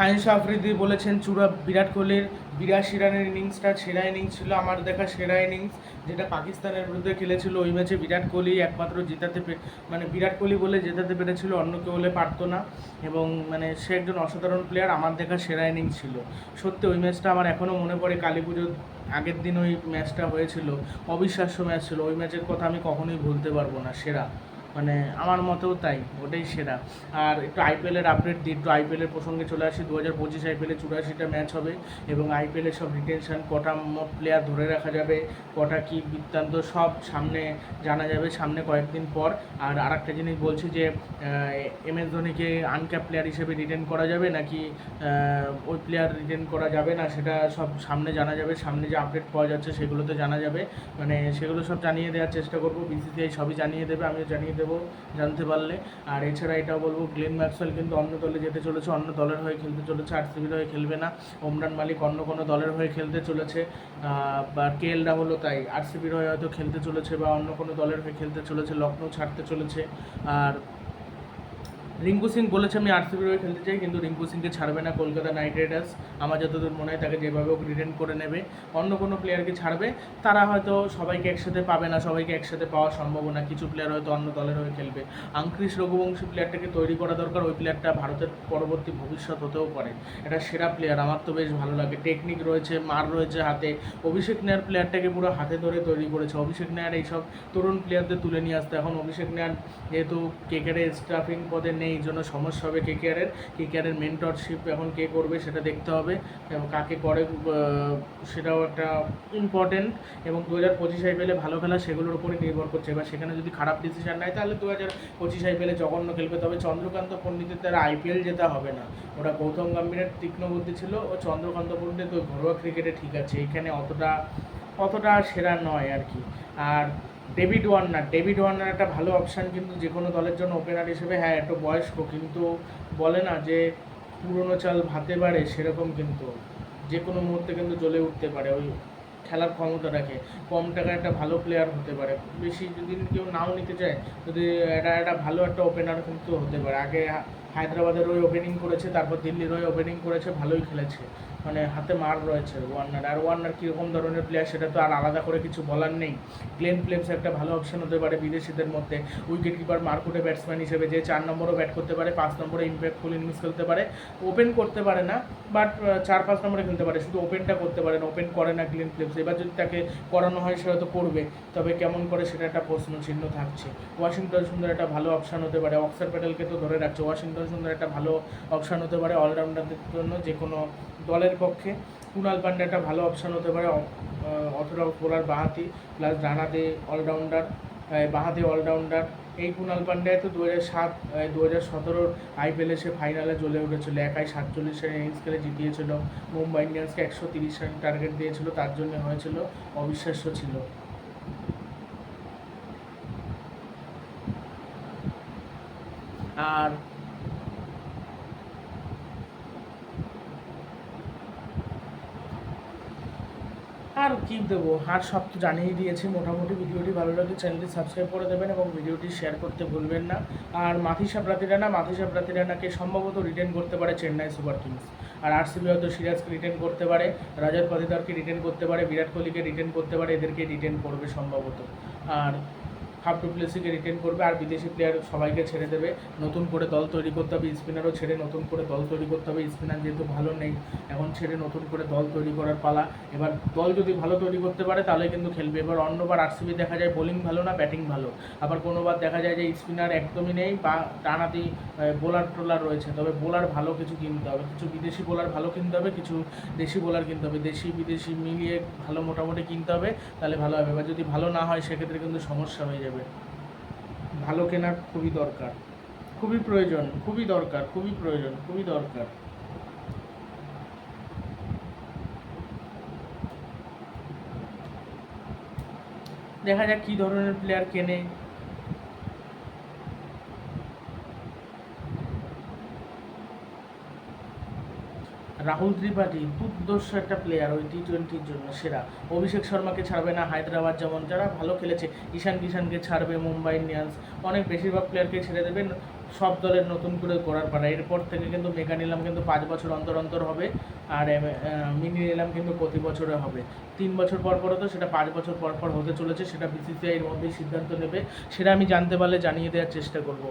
Science Afridi বলেছেন, চূড়া বিরাট কোহলির বিরাশি রানের ইনিংসটা সেরা ইনিংস ছিল, আমার দেখা সেরা ইনিংস, যেটা পাকিস্তানের বিরুদ্ধে খেলেছিল ওই ম্যাচে বিরাট কোহলি একমাত্র জেতাতে মানে বিরাট কোহলি বলে জেতাতে পেরেছিল, অন্য কেউ হলে পারতো না। এবং মানে সে একজন অসাধারণ প্লেয়ার আমার দেখা সেরা ইনিংস ছিল। সত্যি ওই ম্যাচটা আমার এখনও মনে পড়ে, কালী পুজোর আগের দিন ওই ম্যাচটা হয়েছিল, অবিশ্বাস্য ম্যাচ ছিল, ওই ম্যাচের কথা আমি কখনোই ভুলতে পারব না, সেরা। মানে আমার মতেও তাই, ওটাই সেরা। আর একটু আইপিএলের আপডেট দিই, একটু আইপিএলের প্রসঙ্গে চলে আসি। দু হাজার পঁচিশ আইপিএলে চুরাশিটা ম্যাচ হবে এবং আইপিএলের সব রিটেনশন কটা মোট প্লেয়ার ধরে রাখা যাবে, কটা কি বৃত্তান্ত সব সামনে জানা যাবে সামনে কয়েকদিন পর। আর আরেকটা জিনিস বলছি যে এম এস ধোনিকে আনক্যাপ প্লেয়ার হিসেবে রিটেন করা যাবে নাকি ওই প্লেয়ার রিটেন করা যাবে না সেটা সব সামনে জানা যাবে, সামনে যে আপডেট পাওয়া যাচ্ছে সেগুলোতে জানা যাবে। মানে সেগুলো সব জানিয়ে দেওয়ার চেষ্টা করব বিসিসিআই সবই জানিয়ে দেবে, আমিও জানিয়ে দেবো। জানতে পারলে। আর এছাড়া এটাও বলব গ্লেন ম্যাক্সওয়েল কিন্তু অন্য দলে যেতে চলেছে, অন্য দলের হয়ে খেলতে চলেছে আরসিবির হয়ে খেলবে না। ওমরান মালিক অন্য কোনো দলের হয়ে খেলতে চলেছে বা কে এল রাহুলও তাই। আরসিবির হয়ে হয়তো খেলতে চলেছে বা অন্য কোনো দলের হয়ে খেলতে চলেছে লখনৌ ছাড়তে চলেছে। আর রিঙ্কু সিং বলেছে, আমি আরসিবির হয়ে খেলতে চাই, কিন্তু রিঙ্কু সিংকে ছাড়বে না কলকাতা নাইট রাইডার্স। আমার যতদূর মনে হয় তাকে যেভাবে হোক রিটেন করে নেবে। অন্য কোনো প্লেয়ারকে ছাড়বে। তারা হয়তো সবাইকে একসাথে পাবে না, সবাইকে একসাথে পাওয়া সম্ভব না। কিছু প্লেয়ার হয়তো অন্য দলের হয়ে খেলবে। আংক্রিস রঘুবংশী প্লেয়ারটাকে তৈরি করা দরকার, ওই প্লেয়ারটা ভারতের পরবর্তী ভবিষ্যৎ হতেও পারে। এটা সেরা প্লেয়ার আমার তো বেশ ভালো লাগে। টেকনিক রয়েছে, মার রয়েছে হাতে। অভিষেক নেয়ার প্লেয়ারটাকে পুরো হাতে ধরে তৈরি করেছে। অভিষেক নেয়ার এইসব তরুণ প্লেয়ারদের তুলে নিয়ে আসতে। এখন অভিষেক নেয়ার যেহেতু কেকেআরের স্টাফিং পদে নেই এই জন্য সমস্যা হবে কেকেআরের কেকেআরের মেন্টরশিপ এখন কে করবে সেটা দেখতে হবে এবং কাকে করে সেটাও একটা ইম্পর্টেন্ট এবং দু হাজার পঁচিশ আইপিএলে ভালো খেলা সেগুলোর উপরই নির্ভর করছে। এবার সেখানে যদি খারাপ ডিসিশন নেয় তাহলে দু হাজার পঁচিশ আইপিএলে জঘন্য খেলবে। তবে চন্দ্রকান্ত পণ্ডিতের দ্বারা আইপিএল যেটা হবে না। ওটা গৌতম গম্ভীরের তীক্ষ্ণ বুদ্ধি ছিল। ও চন্দ্রকান্ত পণ্ডিত ওই ঘরোয়া ক্রিকেটে ঠিক আছে। এখানে অতটা অতটা সেরা নয় আর কি। আর ডেভিড ওয়ার্নার ডেভিড ওয়ার্নার একটা ভালো অপশান কিন্তু যে কোনো দলের জন্য ওপেনার হিসেবে হ্যাঁ একটু বয়স্ক কিন্তু বলে না যে পুরনো চাল ভাতে বাড়ে সেরকম কিন্তু। যে কোনো মুহূর্তে কিন্তু জ্বলে উঠতে পারে, ওই খেলার ক্ষমতা রাখে কম টাকায় একটা ভালো প্লেয়ার হতে পারে। বেশি যদি কেউ নাও নিতে চায়, যদি এটা একটা ভালো একটা ওপেনার কিন্তু হতে পারে। আগে হায়দ্রাবাদের ওই ওপেনিং করেছে, তারপর দিল্লির ওই ওপেনিং করেছে, ভালোই খেলেছে। মানে হাতে মার রয়েছে ওয়ার্নার। আর ওয়ার্নার কীরকম ধরনের প্লেয়ার সেটা তো আর আলাদা করে কিছু বলার নেই। গ্লেন ফ্লেমস একটা ভালো অপশন হতে পারে বিদেশিদের মধ্যে। উইকেট কিপার মার্কুটে ব্যাটসম্যান হিসেবে যে চার নম্বরও ব্যাট করতে পারে, পাঁচ নম্বরে ইম্প্যাক্টফুল ইনিংস খেলতে পারে। ওপেন করতে পারে না বাট চার, পাঁচ নম্বরে খেলতে পারে। শুধু ওপেনটা করতে পারে না ওপেন করে না গ্লেন ফ্লেমস এবার যদি তাকে করানো হয়, সে হয়তো করবে। তবে কেমন করে সেটা একটা প্রশ্ন চিহ্ন থাকছে। ওয়াশিংটন সুন্দর একটা ভালো অপশান হতে পারে। অক্সার প্যাটেলকে তো ধরে রাখছে। ওয়াশিংটন সুন্দর একটা ভালো অপশান হতে পারে অলরাউন্ডারদের জন্য যে কোনো দলের পক্ষে। কুণাল পান্ডে একটা ভালো অপশান হতে পারে অথরাও বোলার বাহাতি প্লাস ডানাতে অলরাউন্ডার বাহাতে অলরাউন্ডার এই কুণাল পান্ডে তো দু হাজার সাত দু হাজার সতেরোর আইপিএলে সে ফাইনালে জ্বলে উঠেছিল, একাই সাতচল্লিশ রান ইনিংস খেলে জিতিয়েছিল। মুম্বাই ইন্ডিয়ান্সকে একশো তিরিশ রান টার্গেট দিয়েছিল, তার জন্য হয়েছিল, অবিশ্বাস্য ছিল। আর আর কি দেবো? আর সব তো জানিয়ে দিয়েছি। মোটামুটি ভিডিওটি ভালো লাগলে চ্যানেলটি সাবস্ক্রাইব করে দেবেন এবং ভিডিওটি শেয়ার করতে ভুলবেন না। আর মাথিসা প্রাতিরানা মাথিসা প্রাতিরানাকে সম্ভবত রিটেন করতে পারে চেন্নাই সুপার কিংস। আর আর আরসিবি হয়তো সিরাজকে রিটেন করতে পারে, রাজার পাতিদারকে রিটেন করতে পারে, বিরাট কোহলিকে রিটেন করতে পারে, এদেরকে রিটেন করবে সম্ভবত। আর হাফ ডুপ্লেসিকে রিটেন করবে আর বিদেশি প্লেয়ার সবাইকে ছেড়ে দেবে। নতুন করে দল তৈরি করতে হবে স্পিনারও ছেড়ে নতুন করে দল তৈরি করতে হবে। স্পিনার যেহেতু ভালো নেই, এখন ছেড়ে নতুন করে দল তৈরি করার পালা। এবার দল যদি ভালো তৈরি করতে পারে, তাহলে কিন্তু খেলবে। এবার অন্যবার আরসিবি দেখা যায় বোলিং ভালো না ব্যাটিং ভালো। আবার কোনোবার দেখা যায় যে স্পিনার একদমই নেই বা টানাতি বোলার টোলার রয়েছে। তবে বোলার ভালো কিছু কিনতে হবে। কিছু বিদেশি বোলার ভালো কিনতে হবে, কিছু দেশি বোলার কিনতে হবে। দেশি, বিদেশি মিলিয়ে ভালো মোটামুটি কিনতে হবে, তাহলে ভালো হবে। এবার যদি ভালো না হয়, সেক্ষেত্রে কিন্তু সমস্যা হয়ে যাবে। ভালো কেনা খুবই দরকার। খুবই প্রয়োজন, খুবই দরকার, খুবই প্রয়োজন, খুবই দরকার। দেখা যাক কী ধরনের প্লেয়ার কেনে। রাহুল ত্রিপাঠী দুর্দর্শ একটা প্লেয়ার ওই টি টোয়েন্টির জন্য সেরা। অভিষেক শর্মাকে ছাড়বে না হায়দ্রাবাদ যেমন যারা ভালো খেলেছে, ঈশান কিষানকে ছাড়বে মুম্বাই ইন্ডিয়ান্স। অনেক বেশিরভাগ প্লেয়ারকে ছেড়ে দেবে, সব দলের নতুন করে করার পারা এরপর থেকে কিন্তু মেগা নিলাম কিন্তু পাঁচ বছর অন্তর অন্তর হবে, আর মিনি নিলাম কিন্তু প্রতি বছরে হবে। তিন বছর পর পর তো সেটা পাঁচ বছর পর পর হতে চলেছে, সেটা বিসিসিআই এর মধ্যেই সিদ্ধান্ত নেবে। সেটা আমি জানতে পারলে জানিয়ে দেওয়ার চেষ্টা করব।